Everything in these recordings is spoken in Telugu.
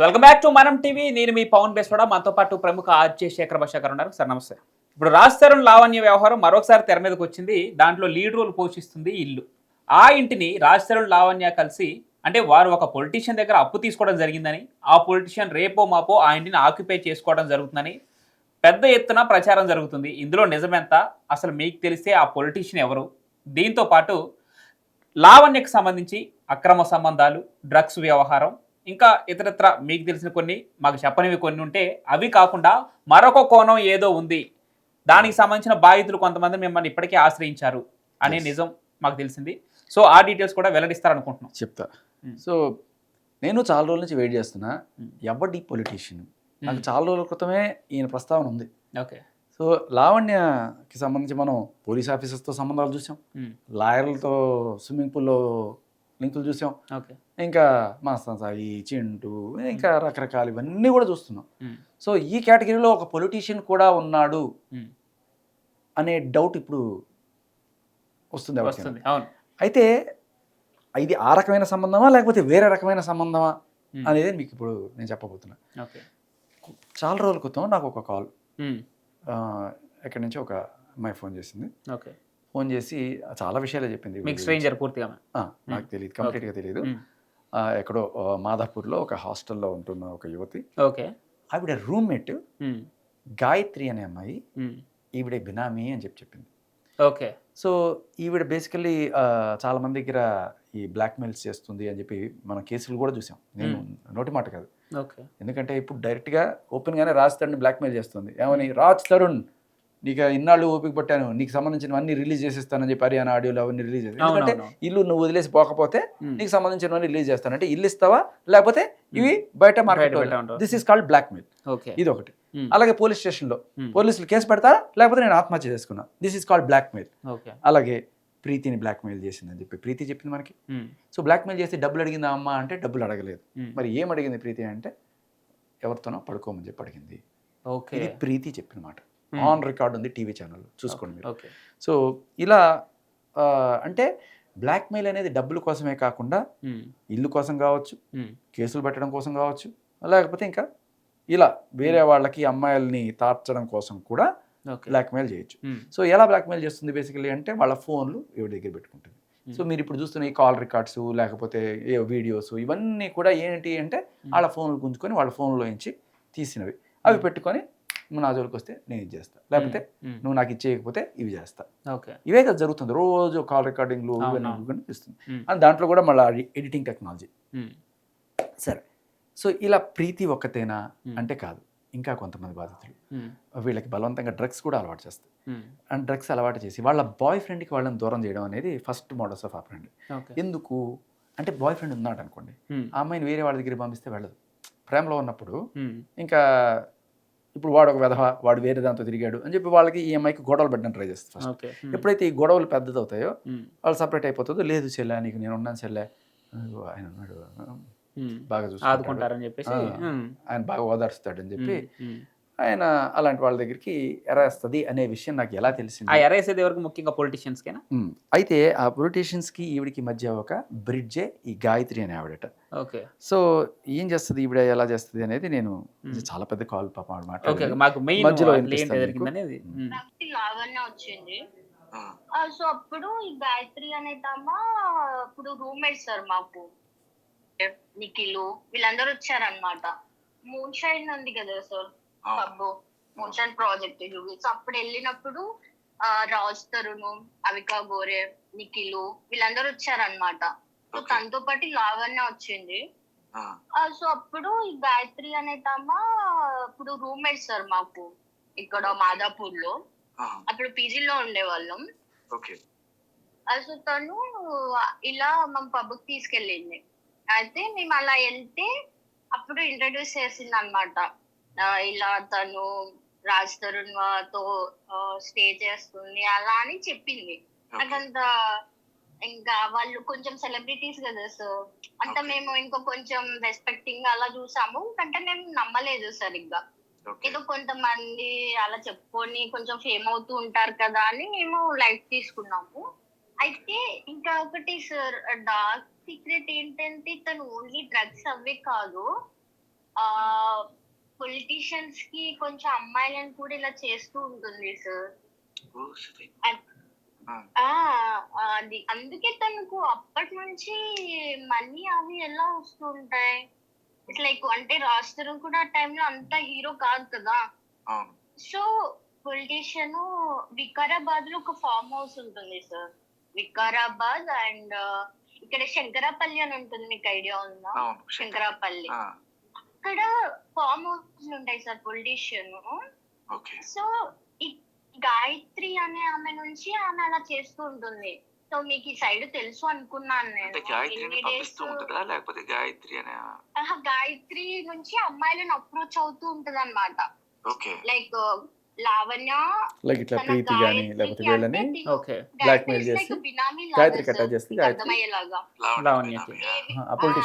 Welcome back to Manam TV నేను మీ పవన్ బేస్వాడ. మనతో పాటు ప్రముఖ ఆర్జే శేఖర్ భాషాకర్ ఉన్నారు. సార్ నమస్తే. ఇప్పుడు రాజ్ తరుణ్ లావణ్య వ్యవహారం మరొకసారి తెర మీదకి వచ్చింది. దాంట్లో లీడ్ రోల్ పోషిస్తుంది ఇల్లు. ఆ ఇంటిని రాజ్ తరుణ్ లావణ్య కలిసి అంటే వారు ఒక పొలిటీషియన్ దగ్గర అప్పు తీసుకోవడం జరిగిందని ఆ పొలిటీషియన్ రేపో మాపో ఆ ఇంటిని ఆక్యుపై చేసుకోవడం జరుగుతుందని పెద్ద ఎత్తున ప్రచారం జరుగుతుంది. ఇందులో నిజమెంత అసలు మీకు తెలిస్తే ఆ పొలిటీషియన్ ఎవరు? దీంతో పాటు లావణ్యకు సంబంధించి అక్రమ సంబంధాలు డ్రగ్స్ వ్యవహారం ఇంకా ఇతరత్ర మీకు తెలిసిన కొన్ని మాకు చెప్పనివి కొన్ని ఉంటే అవి కాకుండా మరొక కోణం ఏదో ఉంది. దానికి సంబంధించిన బాధితులు కొంతమంది మిమ్మల్ని ఇప్పటికే ఆశ్రయించారు అనే. నిజం మాకు తెలిసింది. సో ఆ డీటెయిల్స్ కూడా వెల్లడిస్తారనుకుంటున్నాం. చెప్తా. Hmm. సో నేను చాలా రోజుల నుంచి వెయిట్ చేస్తున్నా. Hmm. ఎవడి పొలిటీషియన్? నాకు చాలా రోజుల క్రితమే ఈయన ప్రస్తావన ఉంది. ఓకే. సో లావణ్యకి సంబంధించి మనం పోలీస్ ఆఫీసర్స్తో సంబంధాలు చూసాం. లాయర్లతో స్విమ్మింగ్ పూల్లో లింకులు చూసాం. ఓకే. ఇంకా మాస్తా సాయి చింటూ ఇంకా రకరకాలు ఇవన్నీ కూడా చూస్తున్నాం. సో ఈ కేటగిరీలో ఒక పొలిటీషియన్ కూడా ఉన్నాడు అనే డౌట్ ఇప్పుడు వస్తుంది అయితే ఇది ఆ రకమైన సంబంధమా లేకపోతే వేరే రకమైన సంబంధమా. అనేది మీకు ఇప్పుడు నేను చెప్పబోతున్నా. చాలా రోజుల క్రితం నాకు ఒక కాల్ ఎక్కడి నుంచి ఒక అమ్మాయి ఫోన్ చేసింది. ఓకే. ఫోన్ చేసి చాలా విషయాలే చెప్పింది మీకు స్ట్రేంజర్ పూర్తిగా ఆ, నాకు తెలియదు కంప్లీట్గా తెలియదు ఆ, ఎక్కడో ఆ, మాదాపూర్లో ఒక హాస్టల్లో ఉంటున్న ఒక యువతి. ఓకే. ఆవిడ రూమ్మేట్ గాయత్రి అనే అమ్మాయి ఈవిడ బినామీ అని చెప్పి చెప్పింది. ఓకే. సో ఈవిడ బేసికల్లీ చాలా మంది దగ్గర ఈ బ్లాక్మెయిల్స్ చేస్తుంది అని చెప్పి మనం కేసులు కూడా చూసాం. నేను నోటి మాట కాదు. ఓకే. ఎందుకంటే ఇప్పుడు డైరెక్ట్గా ఓపెన్గానే రాజ్ తరుణ్ బ్లాక్మెయిల్ చేస్తుంది. ఏమని? రాజ్ తరుణ్. నీకు ఇన్నాళ్ళు ఓపిక పట్టాను నీకు సంబంధించినవన్నీ రిలీజ్ చేసేస్తానని చెప్పి హర్యానా ఆడియోలు అవన్నీ రిలీజ్ చేస్తాను ఎందుకంటే అవునవును. ఇల్లు నువ్వు వదిలేసి పోకపోతే నీకు సంబంధించినవన్నీ రిలీజ్ చేస్తాను. అంటే ఇల్లు ఇస్తావా? లేకపోతే ఇవి బయట market? This is called blackmail okay. ఇది ఒకటి. అలాగే పోలీస్ స్టేషన్లో. పోలీసులు కేసు పెడతారా? లేకపోతే నేను ఆత్మహత్య చేసుకున్నా. This is called blackmail okay. అలాగే ప్రీతిని బ్లాక్మెయిల్ చేసిందని చెప్పి. ప్రీతి చెప్పింది మనకి. సో బ్లాక్మెయిల్ చేసి డబ్బులు అడిగిందా అమ్మ అంటే డబ్బులు అడగలేదు. మరి ఏం అడిగింది ప్రీతి అంటే ఎవరితోనో పడుకోమని చెప్పి అడిగింది. ఓకే. ఇది ప్రీతి చెప్పిన మాట. ఆన్ రికార్డ్ ఉంది టీవీ ఛానల్ చూసుకోండి మీరు. ఓకే. సో ఇలా అంటే బ్లాక్మెయిల్ అనేది డబ్బుల కోసమే కాకుండా ఇల్లు కోసం కావచ్చు కేసులు పెట్టడం కోసం కావచ్చు లేకపోతే ఇంకా ఇలా వేరే వాళ్ళకి అమ్మాయిల్ని తార్చడం కోసం కూడా బ్లాక్మెయిల్ చేయొచ్చు. సో ఎలా బ్లాక్మెయిల్ చేస్తుంది బేసికలీ అంటే వాళ్ళ ఫోన్లు ఎవరి దగ్గర పెట్టుకుంటుంది. సో మీరు ఇప్పుడు చూస్తున్న ఈ కాల్ రికార్డ్స్ లేకపోతే ఏ వీడియోస్ ఇవన్నీ కూడా ఏంటి అంటే వాళ్ళ ఫోన్లు గుంజుకొని వాళ్ళ ఫోన్లో నుంచి తీసినవి. అవి పెట్టుకొని నువ్వు నా జోలికి వస్తే నేను ఇది చేస్తా. లేకపోతే నువ్వు నాకు ఇచ్చేయకపోతే ఇవి చేస్తా. ఇవే కదా జరుగుతుంది. రోజు కాల్ రికార్డింగ్లు ఇస్తుంది అండ్ దాంట్లో కూడా మళ్ళీ ఎడిటింగ్ టెక్నాలజీ. సరే. సో ఇలా ప్రీతి ఒక్కతేనా? అంటే కాదు. ఇంకా కొంతమంది బాధితులు. వీళ్ళకి బలవంతంగా డ్రగ్స్ కూడా అలవాటు చేస్తారు అండ్ డ్రగ్స్ అలవాటు చేసి వాళ్ళ బాయ్ ఫ్రెండ్కి వాళ్ళని దూరం చేయడం అనేది ఫస్ట్ మోడల్స్ ఆఫ్ ఆపరెండ్ ఓకే. ఎందుకు? అంటే బాయ్ ఫ్రెండ్ ఉన్నాడు అనుకోండి ఆ అమ్మాయిని వేరే వాళ్ళ దగ్గర పంపిస్తే వెళ్ళదు. ప్రేమలో ఉన్నప్పుడు ఇంకా ఇప్పుడు వాడు ఒక వెధవ వాడు వేరే దాంతో తిరిగాడు అని చెప్పి వాళ్ళకి ఈ అమ్మాయికి గొడవలు పెట్టడం ట్రై చేస్తారు ఎప్పుడైతే ఈ గొడవలు పెద్దదవుతాయో వాళ్ళు సపరేట్ అయిపోతుందో లేదు చెల్లె నీకు నేను ఉన్నాను చెల్లె. ఆయన ఉన్నాడు. బాగా చూసుకుంటాడు. ఆదుకుంటారని చెప్పేసి ఆయన బాగా ఓదార్స్తాడని చెప్పి ఆయన అలాంటి వాళ్ళ దగ్గరికి ఎరేస్తుంది అనే విషయం నాకు ఎలా ఆ తెలిసింది ఎరేసేది ఎవరికి? ముఖ్యంగా పొలిటీషియన్స్ కేనా? ఉమ్, అయితే ఆ పొలిటీషియన్స్కి ఈవిడికి మధ్య ఒక బ్రిడ్జే ఈ గాయత్రి అనే ఆవిడట. ఓకే. సో ఏం చేస్తుంది? ఈవిడ ఎలా చేస్తుంది అనేది నేను. చాలా పెద్ద కాల్ పాప ఓకే మాకు మెయిన్ మధ్యలో వచ్చింది. ఆ, సో అప్పుడు ఈ గాయత్రి అనేటమ్మ ఇప్పుడు రూమ్మేట్ సార్ మాకు. నిఖిలు వీళ్ళందరూ వచ్చారనమాట మూన్ షైన్ ఉంది కదా sir. Pub moon shine project so అప్పుడు వెళ్ళినప్పుడు ఆ, రాజ్ తరుణ్ అవికా గోరే నిఖిలు వీళ్ళందరూ వచ్చారనమాట సో. తనతో పాటు లావణ్య వచ్చింది. సో అప్పుడు ఈ గాయత్రి అనేటమ్మ ఇప్పుడు రూమ్మేట్ సార్ మాకు ఇక్కడ మాదాపూర్లో అప్పుడు పీజీలో ఉండేవాళ్ళం. అసలు తను ఇలా మా పబ్కి తీసుకెళ్ళింది. అయితే మేము అలా వెళ్తే అప్పుడు ఇంట్రడ్యూస్ చేసింది అనమాట ఇలా తను రాజ్ తరుణ్తో స్టే చేస్తుంది అలా అని చెప్పింది. నాకంత ఇంకా వాళ్ళు కొంచెం సెలబ్రిటీస్ కదా సో Okay. మేము ఇంకో కొంచెం రెస్పెక్టింగ్ అలా చూసాము అంటే మేము నమ్మలేదు సరిగ్గా. ఏదో కొంతమంది అలా చెప్పుకొని కొంచెం ఫేమ్ అవుతూ ఉంటారు కదా అని మేము లైఫ్ తీసుకున్నాము. అయితే ఇంకా ఒకటి సార్ డార్క్ సీక్రెట్ ఏంటంటే తను ఓన్లీ డ్రగ్స్ అవే కాదు. ఆ పొలిటీషియన్స్కి కొంచెం అమ్మాయిలను కూడా ఇలా చేస్తూ ఉంటుంది సార్. అద్- అందుకే తనకు అప్పటి నుంచి మనీ అవి ఎలా వస్తుంటాయి ఇట్స్ లైక్ అంటే రాస్తారు కూడా ఆ టైంలో అంత హీరో కాదు కదా. సో పొలిటీషియన్ వికారాబాద్లో ఒక ఫామ్ హౌస్ ఉంటుంది సార్ వికారాబాద్ అండ్ ఇక్కడ శంకరాపల్లి అని ఉంటుంది మీకు ఐడియా ఉందా. శంకరాపల్లి. అక్కడ ఫామ్ హౌస్ ఉంటాయి సార్ పొలిటీషియన్ సో ఈ గాయత్రి అనే ఆమె నుంచి ఆమె అలా చేస్తూ ఉంటుంది. సో మీకు ఈ సైడ్ తెలుసు అనుకున్నాను నేను. లేకపోతే గాయత్రి అనే గాయత్రి నుంచి అమ్మాయిలను అప్రోచ్ అవుతూ ఉంటది అనమాట లైక్ లావణ్య లైక్ ఇట్లా తన ప్రీతి లేకపోతే వీళ్ళని ఓకే చేసి చేస్తే గాయత్రి.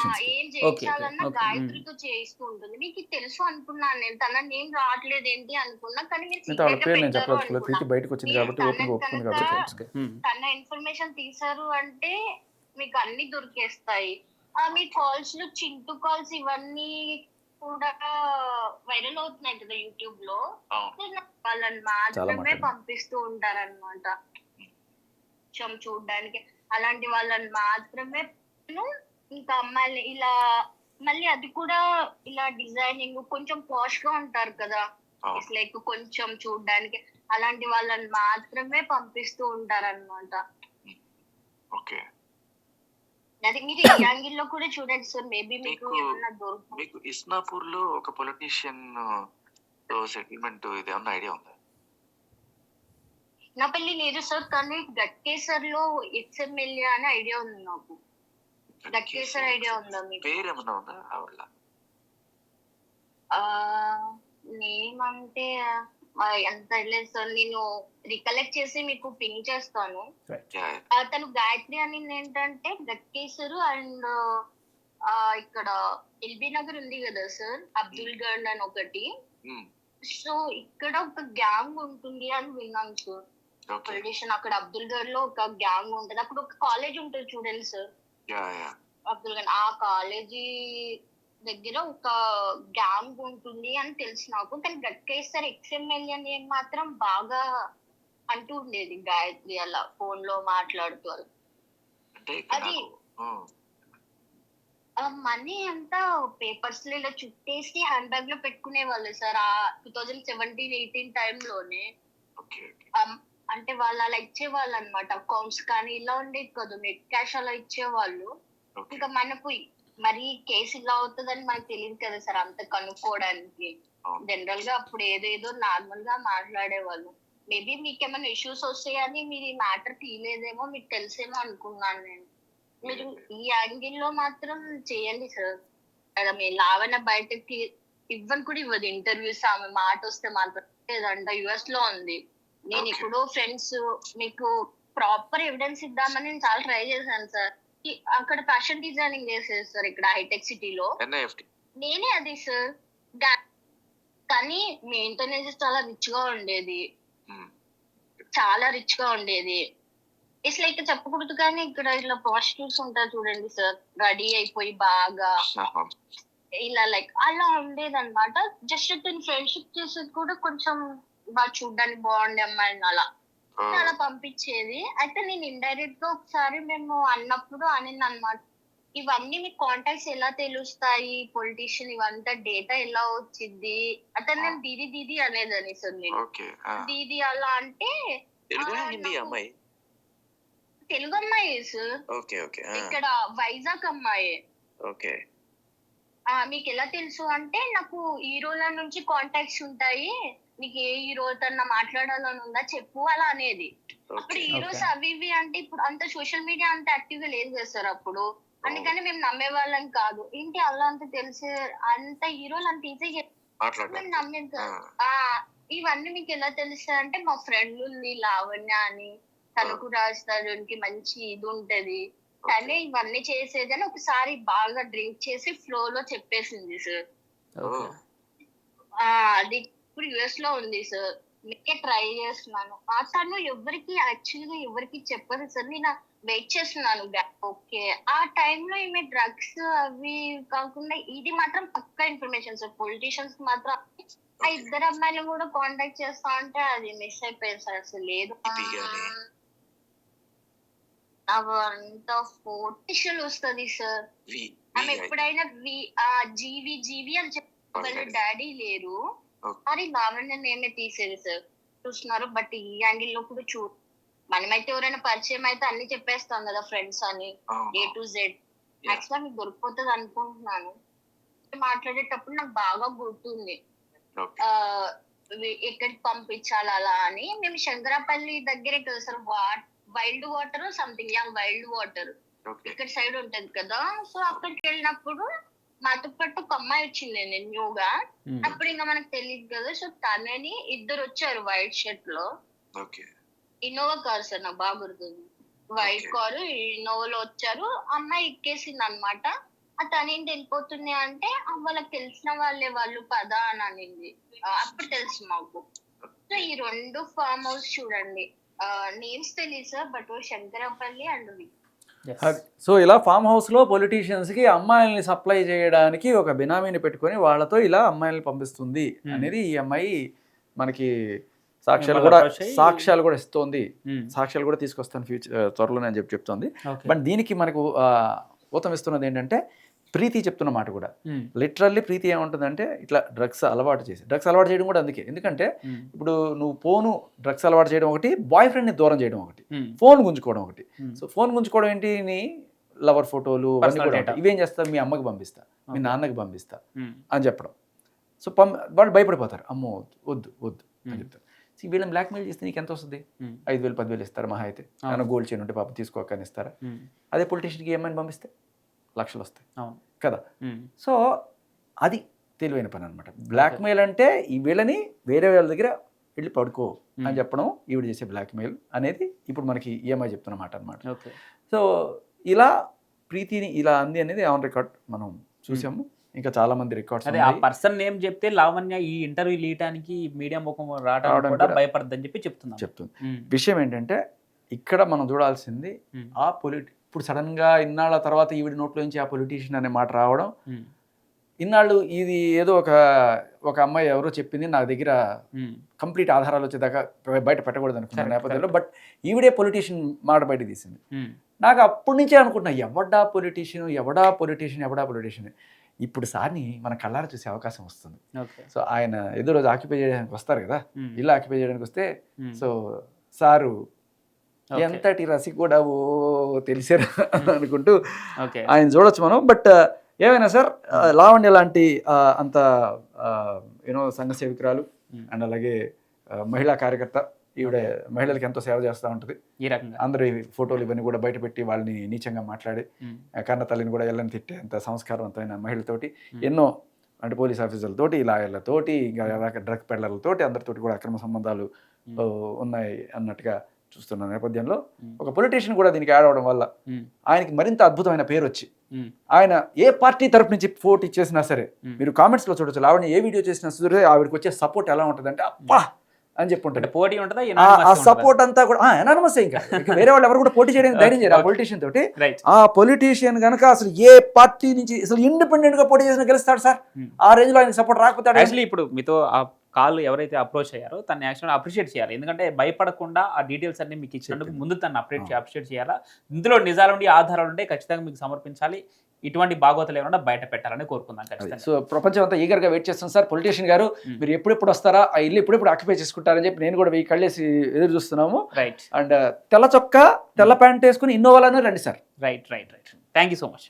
ఆ. ఏం చేయించాలన్నా. గాయత్రితో చేయిస్తూ ఉంటుంది. మీకు తెలుసు అనుకున్నాను నేను తన నేమ్ రావట్లేదు ఏంటి అనుకున్నా కానీ మీరు అయితే వాళ్ళ secret గా పేరు నేను పెట్టారు చెప్పలేదు ప్రీతి అనుకున్నా. బయటకు వచ్చింది కాబట్టి తన ఓపెన్ ఒప్పుకుంది కనుక- కాబట్టి Hmm. తన ఇన్ఫర్మేషన్ తీసారు అంటే మీకు అన్ని దొరికేస్తాయి. ఆ, మీ కాల్స్లో చింటూ కాల్స్ ఇవన్నీ కూడా వైరల్ అవుతున్నాయి కదా యూట్యూబ్లో. వాళ్ళని మాత్రమే. పంపిస్తూ ఉంటారన్నమాట. కొంచెం చూడడానికి. అలాంటి వాళ్ళని మాత్రమే ఇంకా అమ్మాయిలు ఇలా మళ్ళీ అది కూడా ఇలా డిజైనింగ్ కొంచెం పాష్గా ఉంటారు కదా. ఇట్స్ లైక్ కొంచెం చూడడానికి. అలాంటి వాళ్ళని మాత్రమే పంపిస్తూ ఉంటారన్నమాట. ఓకే. మీరు ఈ యాంగిల్లో కూడా చూడండి సార్. మేబీ మీకు ఏమన్నా దొరుకుతుంది మీకు ఇస్నాపూర్లో ఒక పొలిటీషియన్ సెటిల్మెంట్ ఇది ఏమన్నా ఐడియా ఉందా? నా పెళ్ళి లేదు సార్ కానీ గట్కేసర్లో ఎక్స్ఎంఎల్ఏ అని ఐడియా ఉంది నాకు. గట్కేసర్ ఐడియా ఉందా మీకు? పేరు ఏమన్నా ఉందా ఆవిడ ఆ నేమ్ అంటే ఎంత లేదు సార్. నేను రికలెక్ట్ చేసి మీకు పింక్ చేస్తాను. ఆ, తను గాయత్రి అని ఏంటంటే గట్కేసర్ అండ్ ఆ ఇక్కడ ఎల్బీ నగర్ ఉంది కదా సార్ అబ్దుల్ గఢ్ అని ఒకటి. సో ఇక్కడ ఒక గ్యాంగ్ ఉంటుంది అని విన్నాను సార్. పొలిటీషియన్ అక్కడ అబ్దుల్ గఢ్లో ఒక గ్యాంగ్ ఉంటుంది. అక్కడ ఒక కాలేజ్ ఉంటుంది చూడండి sir. Yeah yeah Abdul Garh ఆ కాలేజీ దగ్గర ఒక గ్యాంగ్ ఉంటుంది అని తెలుసు నాకు. కానీ గట్కేసర్ ఎక్స్ఎంఎల్ఏ అని మాత్రం బాగా అంటూ ఉండేది గాయత్రి అలా ఫోన్లో మాట్లాడుతూ అది- మనీ అంతా పేపర్స్లో ఇలా చుట్టేసి హ్యాండ్ బ్యాగ్లో పెట్టుకునే వాళ్ళు సార్. ఆ two thousand seventeen ఎయిటీన్లోనే. Okay okay. అమ్- అంటే వాళ్ళు అలా ఇచ్చేవాళ్ళు అనమాట అకౌంట్స్ కానీ ఇలా ఉండేది కదా. నెట్ క్యాష్ అలా ఇచ్చేవాళ్ళు. ఇంకా మనకు మరి కేసు ఇలా అవుతుందని మనకు తెలియదు కదా సార్ అంత కనుక్కోవడానికి. జనరల్గా అప్పుడు ఏదేదో నార్మల్గా మాట్లాడేవాళ్ళు. మేబీ మీకు ఏమైనా ఇష్యూస్ వస్తాయని మీరు ఈ మ్యాటర్ తీయలేదేమో మీకు తెలిసేమో అనుకున్నాను నేను. మీరు ఈ యాంగిల్లో మాత్రం చేయండి సార్. కదా మీ లావణ బయటకి ఇవ్వని కూడా ఇవ్వదు ఇంటర్వ్యూస్ ఆమె మాట వస్తే మాత్రం. లేదంట యుఎస్లో ఉంది. నేను. ఇప్పుడు ఫ్రెండ్స్ మీకు ప్రాపర్ ఎవిడెన్స్ ఇద్దామని నేను చాలా ట్రై చేశాను సార్. అక్కడ ఫ్యాషన్ డిజైనింగ్ చేసేది సార్ ఇక్కడ హైటెక్ సిటీలో. ఎన్ఐఎఫ్టి. నేనే అది సార్. కానీ మెయింటెనెన్స్ చాలా రిచ్గా ఉండేది చాలా రిచ్గా ఉండేది. ఇట్స్ లైక్ చెప్పకూడదు కానీ ఇక్కడ ఇట్లా ప్రాస్టిట్యూట్స్ ఉంటారు చూడండి సార్. రెడీ అయిపోయి బాగా ఇలా లైక్ అలా ఉండేది అనమాట జస్ట్ తను ఫ్రెండ్షిప్ చేసేది కూడా కొంచెం బాగా చూడడానికి బాగుండే అమ్మాయిని అలా. అలా పంపించేది. అయితే నేను ఇండైరెక్ట్గా ఒకసారి మేము అన్నప్పుడు అనింది అనమాట ఇవన్నీ మీ కాంటాక్ట్స్ ఎలా తెలుస్తాయి? పొలిటీషియన్ ఇవంతా డేటా ఎలా వచ్చింది? అంటే నేను దీది దీది అనేదని సార్ నేను ఓకే దీది అలా అంటే అమ్మాయి? తెలుగు అమ్మాయి సార్ ఓకే ఓకే. ఇక్కడ వైజాగ్ అమ్మాయి. ఓకే. మీకు ఎలా తెలుసు అంటే నాకు హీరోల నుంచి కాంటాక్ట్స్ ఉంటాయి. నీకు ఏ హీరోతో మాట్లాడాలని ఉందా చెప్పు అలా అనేది. అప్పుడు హీరోస్. అవి ఇవి అంటే ఇప్పుడు అంత సోషల్ మీడియా అంత యాక్టివ్గా లేదు సార్ అప్పుడు. అందుకని మేము నమ్మే వాళ్ళం కాదు. ఏంటి అలా అంత తెలిసే? అంత హీరోలు అంత ఈజీ మేము నమ్మేది కాదు. ఇవన్నీ మీకు ఎలా తెలుస్తాయి అంటే మా ఫ్రెండ్ ఉంది లావణ్య అని. తనకు రాజధానికి మంచి ఇది ఉంటది. తనే ఇవన్నీ చేసేది అని ఒకసారి బాగా డ్రింక్ చేసి ఫ్లో లో చెప్పేసింది సార్. అది ఇప్పుడు యుఎస్లో ఉంది సార్. నేనే ట్రై చేస్తున్నాను. ఆ తను ఎవరికి యాక్చువల్గా ఎవరికి చెప్పదు సార్. నేను వెయిట్ చేస్తున్నాను. ఓకే. ఆ టైంలో ఈమె డ్రగ్స్ అవి కాకుండా ఇది మాత్రం పక్కా ఇన్ఫర్మేషన్ సార్. పొలిటీషియన్స్ మాత్రం ఆ ఇద్దరు అమ్మాయిలు కూడా కాంటాక్ట్ చేస్తా ఉంటే అది మిస్ అయిపోయింది సార్. అసలు లేదు. అవంతా ఫోర్టిషియల్ వస్తుంది సార్ ఆమె ఎప్పుడైనా వి ఆ జీవి జీవి అని చెప్పి వాళ్ళ డాడీ లేరు. అది లావణ్య నేనే తీసేది సార్ చూస్తున్నారు బట్ ఈ యాంగిల్లో కూడా చూ మనమైతే ఎవరైనా పరిచయం అయితే అన్ని చెప్పేస్తాం కదా ఫ్రెండ్స్ అని. ఏ టు జెడ్ మాక్సిమం మీకు దొరికిపోతుంది అనుకుంటున్నాను. మాట్లాడేటప్పుడు నాకు బాగా గుర్తుంది. ఎక్కడికి పంపించాలి అలా అని. మేము శంకరపల్లి దగ్గరే కదా sir wild water something young wild water. ఇక్కడ సైడ్ ఉంటది కదా సో అక్కడికి వెళ్ళినప్పుడు మాతో పాటు ఒక అమ్మాయి వచ్చింది న్యూగా ఉమ్. అప్పుడు ఇంకా మనకు తెలియదు కదా సో తనని ఇద్దరు వచ్చారు వైట్ షర్ట్లో. ఇన్నోవా కార్ సార్ నాకు బాగా గుర్తుంది వైట్. కారు ఇన్నోవాలో వచ్చారు. అమ్మాయి ఎక్కేసింది అనమాట ఆ తనేంటి వెళ్ళిపోతుంది అంటే "ఆ, వాళ్ళకి తెలిసిన వాళ్ళే వాళ్ళు పదా అని అనింది. అప్పుడు తెలుసు మాకు. సో ఈ రెండు ఫామ్ హౌస్ చూడండి. నేమ్స్ తెలియదు sir but Shankarpally and so ఇలా ఫామ్ హౌస్లో పొలిటీషియన్స్కి అమ్మాయిల్ని సప్లై చేయడానికి ఒక బినామీని పెట్టుకొని వాళ్ళతో ఇలా అమ్మాయిల్ని పంపిస్తుంది Hmm. అనేది ఈ అమ్మాయి మనకి సాక్ష్యాలు కూడా సాక్ష్యాలు కూడా ఇస్తోంది ఉమ్. సాక్ష్యాలు కూడా తీసుకొస్తాను ఫ్యూచర్ త్వరలోనే అని చెప్పి చెప్తోంది. బట్ దీనికి మనకు ఆ, ఊతం ఇస్తున్నది ఏంటంటే ప్రీతి చెప్తున్న మాట కూడా. లిటరల్లీ ప్రీతి ఏముంటుందంటే ఇట్లా డ్రగ్స్ అలవాటు చేసి డ్రగ్స్ అలవాటు చేయడం కూడా అందుకే ఎందుకంటే. ఇప్పుడు నువ్వు ఫోను డ్రగ్స్ అలవాటు చేయడం ఒకటి బాయ్ ఫ్రెండ్ని దూరం చేయడం ఒకటి. ఫోన్ గుంజుకోవడం ఒకటి. సో ఫోన్ గుంజుకోవడం ఏంటి నీ లవర్ ఫోటోలు. ఇవేం చేస్తా మీ అమ్మకి పంపిస్తా మీ. నాన్నకి పంపిస్తా. అని చెప్పడం సో పం వాళ్ళు భయపడిపోతారు అమ్మో వద్దు వద్దు వద్దు అని. చెప్తారు సో వీళ్ళని బ్లాక్మెయిల్ చేస్తే నీకు ఎంత వస్తుంది. ఐదు వేలు పదివేలు ఇస్తారు మహా అయితే. ఏమైనా గోల్డ్ చైన్ ఉంటే పాప తీసుకోకని ఇస్తారా. అదే పొలిటీషియన్కి ఏమైనా పంపిస్తే లక్షలు వస్తాయి కదా. సో అది తెలివైన పని అనమాట బ్లాక్మెయిల్ అంటే ఈ వీళ్ళని వేరే వాళ్ళ దగ్గర వెళ్ళి పడుకో అని. చెప్పడం ఈవిడ చేసే బ్లాక్మెయిల్ అనేది ఇప్పుడు మనకి ఈఎంఐ చెప్తున్న మాట అనమాట ఓకే. సో ఇలా ప్రీతిని ఇలా అంది అనేది ఆన్ రికార్డ్ మనం చూసాము. ఇంకా చాలా మంది రికార్డ్స్ అదే ఆ పర్సన్ నేమ్ చెప్తే లావణ్య ఈ ఇంటర్వ్యూ ఇయటానికి మీడియా ముఖం కూడా కూడా భయపడద్దని చెప్పి చెప్తున్నాం. చెప్తుంది. ఉమ్. విషయం ఏంటంటే ఇక్కడ మనం చూడాల్సింది. ఆ పొలిటి ఇప్పుడు సడన్గా ఇన్నాళ్ళ తర్వాత ఈవిడ నోట్లో నుంచి ఆ పొలిటీషియన్ అనే మాట రావడం. ఇన్నాళ్ళు ఇది ఏదో ఒక ఒక అమ్మాయి ఎవరో చెప్పింది నా దగ్గర. కంప్లీట్ ఆధారాలు వచ్చేదాకా బయట పెట్టకూడదు అనుకున్న Correct, నేపథ్యంలో బట్ ఈవిడే పొలిటీషియన్ మాట బయట తీసింది. నాకు అప్పటి నుంచే అనుకుంటున్నా ఎవడా పొలిటీషియన్ ఎవడా పొలిటీషియన్ ఎవడా పొలిటీషియన్ ఇప్పుడు సార్ని మన కళ్ళారా చూసే అవకాశం వస్తుంది సో ఆయన ఏదో రోజు ఆక్యుపై చేయడానికి వస్తారు కదా. ఇల్లు ఆక్యుపై చేయడానికి వస్తే. సో సారు ఎంతటి రసికుడవో తెలిసారు అనుకుంటూ ఆయన చూడొచ్చు మనం. బట్ ఏమైనా సార్ లావణ్య లాంటి అంత యూనో సంఘ సేవికురాలు. అండ్ అలాగే మహిళా కార్యకర్త ఈవిడ మహిళలకు ఎంతో సేవ చేస్తూ ఉంటుంది. ఈ రకంగా. అందరూ ఫోటోలు ఇవన్నీ కూడా బయట పెట్టి వాళ్ళని నీచంగా మాట్లాడి కన్న తల్లిని కూడా ఎల్లని తిట్టే అంత సంస్కారవంతమైన మహిళలతోటి Hmm. ఎన్నో అంటే పోలీస్ ఆఫీసర్లతోటి లాయర్లతోటి ఇంకా డ్రగ్ పెడ్లర్లతోటి అందరితోటి కూడా అక్రమ సంబంధాలు. ఓ, ఉన్నాయి అన్నట్టుగా చూస్తున్న నేపథ్యంలో. ఒక పొలిటీషియన్ కూడా దీనికి యాడ్ అవడం వల్ల. ఆయనకి మరింత అద్భుతమైన పేరు వచ్చి. ఆయన ఏ పార్టీ తరపు నుంచి పోటీ చేసినా సరే. మీరు కామెంట్స్లో చూడొచ్చు లావణ్య ఏ వీడియో చేసినా సరే ఆవిడకి వచ్చే సపోర్ట్ ఎలా ఉంటుంది అంటే అబ్బా అని చెప్పి ఉంటుంది పోటీ ఉంటుందా ఆ- సపోర్ట్ అంతా కూడా ఎనానమస్ ఇంకా వేరే వాళ్ళు ఎవరు కూడా పోటీ చేయడానికి ధైర్యం చేయరు ఆ. పొలిటీషియన్ తోటి ఆ పొలిటీషియన్ కనుక అసలు ఏ పార్టీ నుంచి అసలు ఇండిపెండెంట్గా పోటీ చేసిన గెలుస్తాడు సార్. ఆ రేంజ్లో ఆయన సపోర్ట్ రాకపోతే యాక్చువల్లీ ఇప్పుడు మీతో ఆ కాల్ ఎవరైతే అప్రోచ్ అయ్యారో తను యాక్చువల్ అప్రిషియేట్ చేయాలి. ఎందుకంటే భయపడకుండా ఆ డీటెయిల్స్ అన్ని మీకు ఇచ్చినందుకు. ముందు తను అప్డేట్. అప్రిషియేట్ చేయాలా? ఇందులో నిజాలు ఉండి ఆధారాలు ఉంటే ఖచ్చితంగా మీకు సమర్పించాలి. ఇటువంటి బాగోతలు ఏమన్నా బయట పెట్టాలని కోరుకుందాం సో ప్రపంచం అంతా ఈగర్గా వెయిట్ చేస్తాం సార్. పొలిటీషియన్ గారు. మీరు ఎప్పుడెప్పుడు వస్తారా? ఆ ఇల్లు ఎప్పుడెప్పుడు ఆక్యుపై చేసుకుంటారని చెప్పి నేను కూడా వెయ్యి కళ్ళేసి ఎదురు చూస్తున్నాము. రైట్ అండ్ తెల్ల చొక్కా తెల్ల ప్యాంట్ వేసుకుని ఇన్నోవాలను రండి sir. Right right right thank you so much